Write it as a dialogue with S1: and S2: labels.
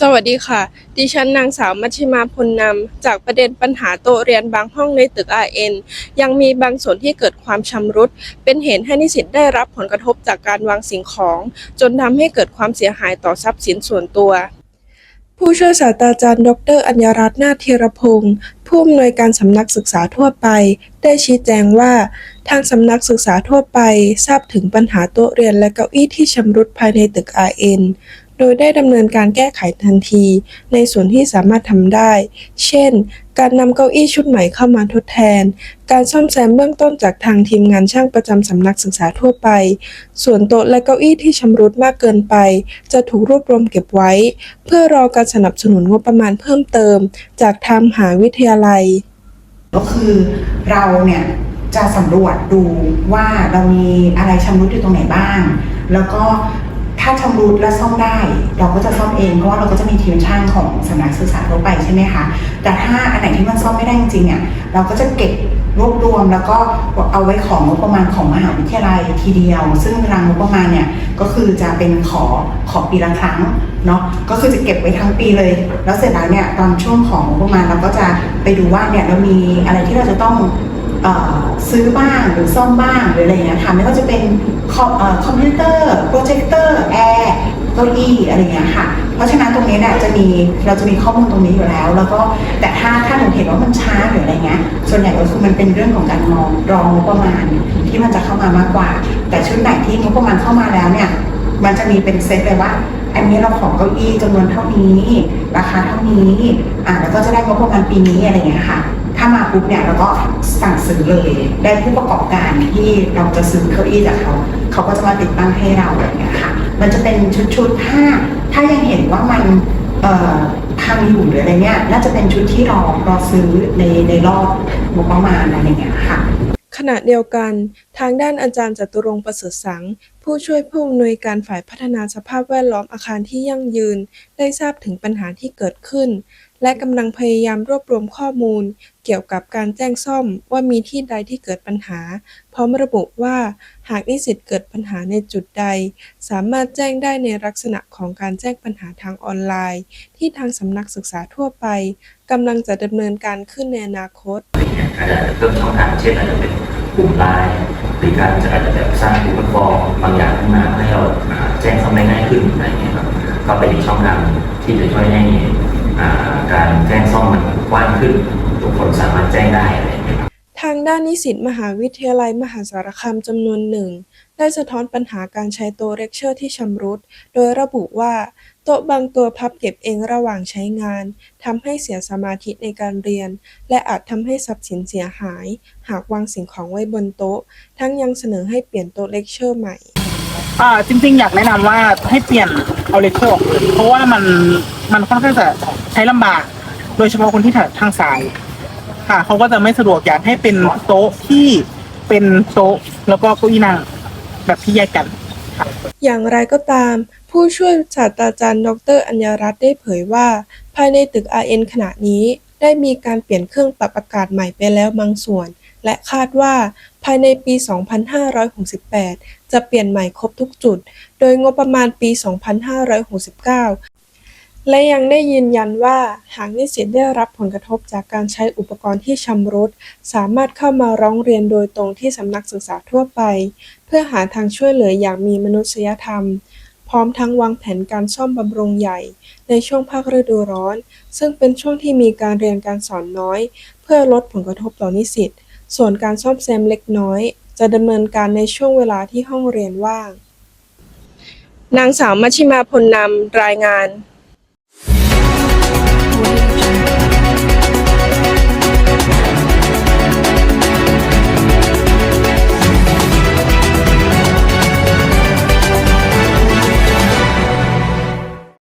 S1: สวัสดีค่ะ ดิฉันนางสาวมัชิมาพลนำ จากประเด็นปัญหาโต๊ะเรียนบางห้องในตึก RN ยังมีบางส่วนที่เกิดความชำรุด เป็นเหตุให้นิสิตได้รับผลกระทบจากการวางสิ่งของ จนทำให้เกิดความเสียหายต่อทรัพย์สินส่วนตัว ผู้ช่วยศาสตราจารย์ ดร อัญญรัตน์นาธีรพงศ์ผู้อำนวยการสำนักศึกษาทั่วไป ได้ชี้แจงว่า ทางสำนักศึกษาทั่วไป ทราบถึงปัญหาโต๊ะเรียนและเก้าอี้ที่ชำรุดภายในตึก RN ดยได้ดำเนินการแก้ไขทันที ในส่วนที่สามารถทำได้ เช่น การนำเก้าอี้ชุดใหม่เข้ามาทดแทน การซ่อมแซมเบื้องต้นจากทางทีมงานช่างประจำสำนักศึกษาทั่วไป ส่วนโต๊ะและเก้าอี้ที่ชำรุดมากเกินไป จะถูกรวบรวมเก็บไว้ เพื่อรอการสนับสนุนงบประมาณเพิ่มเติม จากทางมหาวิทยาลัย
S2: ก็คือเราเนี่ยจะสำรวจดูว่าเรามีอะไรชำรุดอยู่ตรงไหนบ้าง แล้วก็ ถ้าชำรุดและซ่อมได้ เราก็จะซ่อมเองเพราะว่าเราก็จะมีทีมช่างของสำนักศึกษาทั่วไปใช่ไหมคะแต่ถ้าอันไหนที่มันซ่อมไม่ได้จริงๆเนี่ยเราก็จะเก็บรวบรวมแล้วก็เอาไว้ของงบประมาณของมหาวิทยาลัยทีเดียว ซึ่งรางงบประมาณเนี่ยก็คือจะเป็นขอขอปีละครั้งเนาะก็คือจะเก็บไว้ทั้งปีเลย แล้วเสร็จแล้วเนี่ยตอนช่วงของงบประมาณเราก็จะไปดูว่าเนี่ยเรามีอะไรที่เราจะต้อง ซื้อบ้างหรือซ่อมบ้างหรืออะไรอย่างเงี้ยค่ะไม่ว่าจะเป็นคอมเอ่อคอมพิวเตอร์โปรเจคเตอร์แอร์เก้าอี้อะไรเงี้ยค่ะ เพราะฉะนั้นตรงนี้เนี่ยจะมีเราจะมีข้อมูลตรงนี้อยู่แล้ว แล้วก็แต่ถ้าถ้าหนูเห็นว่ามันช้าหรืออะไรเงี้ย ส่วนใหญ่ก็คือมันเป็นเรื่องของการมองรองงบประมาณที่มันจะเข้ามามากกว่า แต่ชุดไหนที่งบประมาณเข้ามาแล้วเนี่ย มันจะมีเป็นเซตเลยว่า อันนี้เราของเก้าอี้จำนวนเท่านี้ ราคาเท่านี้ อ่าแล้วก็จะได้งบประมาณปีนี้อะไรเงี้ยค่ะ ถ้ามาปุ๊บเนี่ยเราก็สั่งซื้อเลย ได้ผู้ประกอบการที่เราจะซื้อเก้าอี้จากเขาเขาก็จะมาติดตั้งให้เราอะไรเงี้ยค่ะ มันจะเป็นชุดๆถ้าถ้ายังเห็นว่ามันเอ่อพังอยู่หรืออะไรเนี่ยน่าจะเป็นชุดที่รอรอซื้อในในรอบงบประมาณอะไรเงี้ยค่ะ
S1: ขณะเดียวกันทางด้านอาจารย์จตุรงค์ประเสริฐสัง ผู้ช่วยผู้อำนวยการฝ่ายพัฒนาสภาพแวดล้อมอาคารที่ยั่งยืน ได้ทราบถึงปัญหาที่เกิดขึ้น และกำลังพยายามรวบรวมข้อมูล เกี่ยวกับการแจ้งซ่อมว่ามีที่ใดที่เกิดปัญหา พร้อมระบุว่าหากนิสิตเกิดปัญหาในจุดใด สามารถแจ้งได้ในลักษณะของการแจ้งปัญหาทางออนไลน์ ที่ทางสำนักศึกษาทั่วไปกำลังจะดำเนินการขึ้นในอนาคต
S3: อาจจะเพิ่มช่องทางเช่นอาจจะเป็นกลุ่มไลน์ หรือการจะอาจจะแบบสร้างกลุ่มฟอร์บางอย่างขึ้นมาให้เราแจ้งเข้าได้ง่ายขึ้นอะไรเงี้ยครับก็เป็นอีกช่องทางที่จะช่วยให้การแจ้งซ่อมมันกว้างขึ้น ทุกคนสามารถแจ้งได้อะไรอย่างเงี้ย
S1: ทางด้านนิสิตมหาวิทยาลัยมหาสารคามจำนวนหนึ่ง ได้สะท้อนปัญหาการใช้ต๊ะเลคเชอร์ที่ชำรุด โดยระบุว่า โต๊ะบางตัวพับเก็บเองระหว่างใช้งาน ทำให้เสียสมาธิในการเรียน และอาจทำให้ทรัพย์สินเสียหาย หากวางสิ่งของไว้บนโต๊ะ ทั้งยังเสนอให้เปลี่ยนโต๊ะเลคเชอร์ใหม่
S4: อ่าจริงๆ อยากแนะนำว่าให้เปลี่ยนเอาเลโก้เพราะว่ามันมันค่อนข้างจะใช้ลำบาก โดยเฉพาะคนที่ถนัดทางซ้าย ค่ะเขาก็จะไม่สะดวกอยากให้เป็นโต๊ะที่เป็นโต๊ะแล้วก็เก้าอี้นั่งแบบที่แยกกัน
S1: อย่างไรก็ตาม ผู้ช่วยศาสตราจารย์ ดร อัญญรัตน์ ได้เผยว่า ภายในตึก RN ขณะนี้ ได้มีการเปลี่ยนเครื่องปรับอากาศใหม่ไปแล้วบางส่วน และคาดว่า ภายในปี 2568 จะเปลี่ยนใหม่ครบทุกจุด โดยงบประมาณปี 2569 และยังได้ยืนยันว่าหากนิสิตได้รับผลกระทบจากการใช้อุปกรณ์ที่ชำรุด สามารถเข้ามาร้องเรียนโดยตรงที่สำนักศึกษาทั่วไป เพื่อหาทางช่วยเหลืออย่างมีมนุษยธรรม พร้อมทั้งวางแผนการซ่อมบำรุงใหญ่ ในช่วงภาคฤดูร้อน ซึ่งเป็นช่วงที่มีการเรียนการสอนน้อย เพื่อลดผลกระทบต่อนิสิต ส่วนการซ่อมแซมเล็กน้อย จะดำเนินการในช่วงเวลาที่ห้องเรียนว่าง นางสาวมัชิมาพลนำรายงาน